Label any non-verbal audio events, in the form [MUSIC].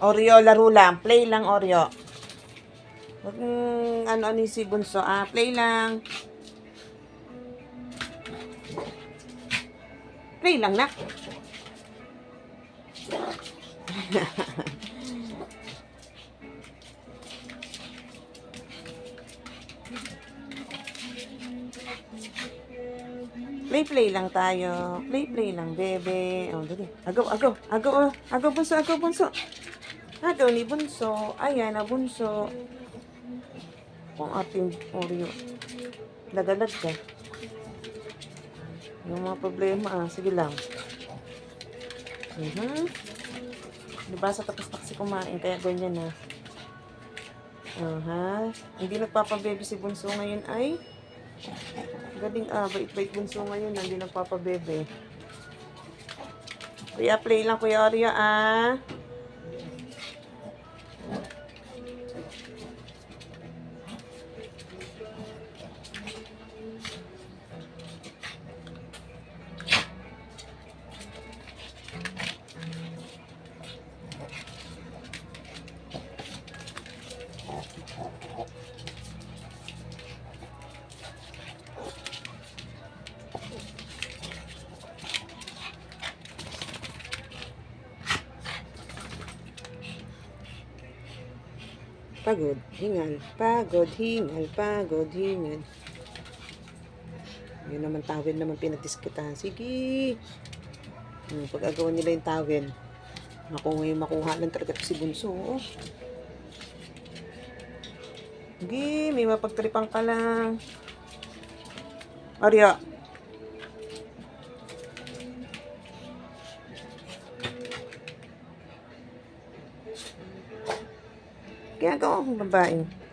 Oreo, laro lang. Play lang, Oreo. Huwag mong ano-ano yung si Bunso. Ah, play lang. Play lang, nak. [LAUGHS] Play, play lang tayo. Play, play lang, bebe. Oh, dali. Agaw, agaw. Agaw, oh. Agaw, bunso, agaw, bunso. Agaw ni bunso. Ayan na, bunso. Kung ating Oreo. Lagalag ka. Yung mga problema, ah. Sige lang. Mhm. Diba sa tapos taksi kumain, kaya ganyan na. Aha. Hindi nagpapabebe si Bunso ngayon ay Galing ah, bait-bait bunso ngayon, hindi nagpapabebe. Kuya, play lang Kuya Oreo ah. Pagod, hingal, pagod, hingal, pagod, hingal. Yun naman tawel naman pinagdiskitahan. Sige. Hmm, pag agawan nila yung tawel. Ako ngayon makuha lang talaga si Bunso. oh. Sige, may mapagtripan ka lang. Arya. Kaya ako, babae.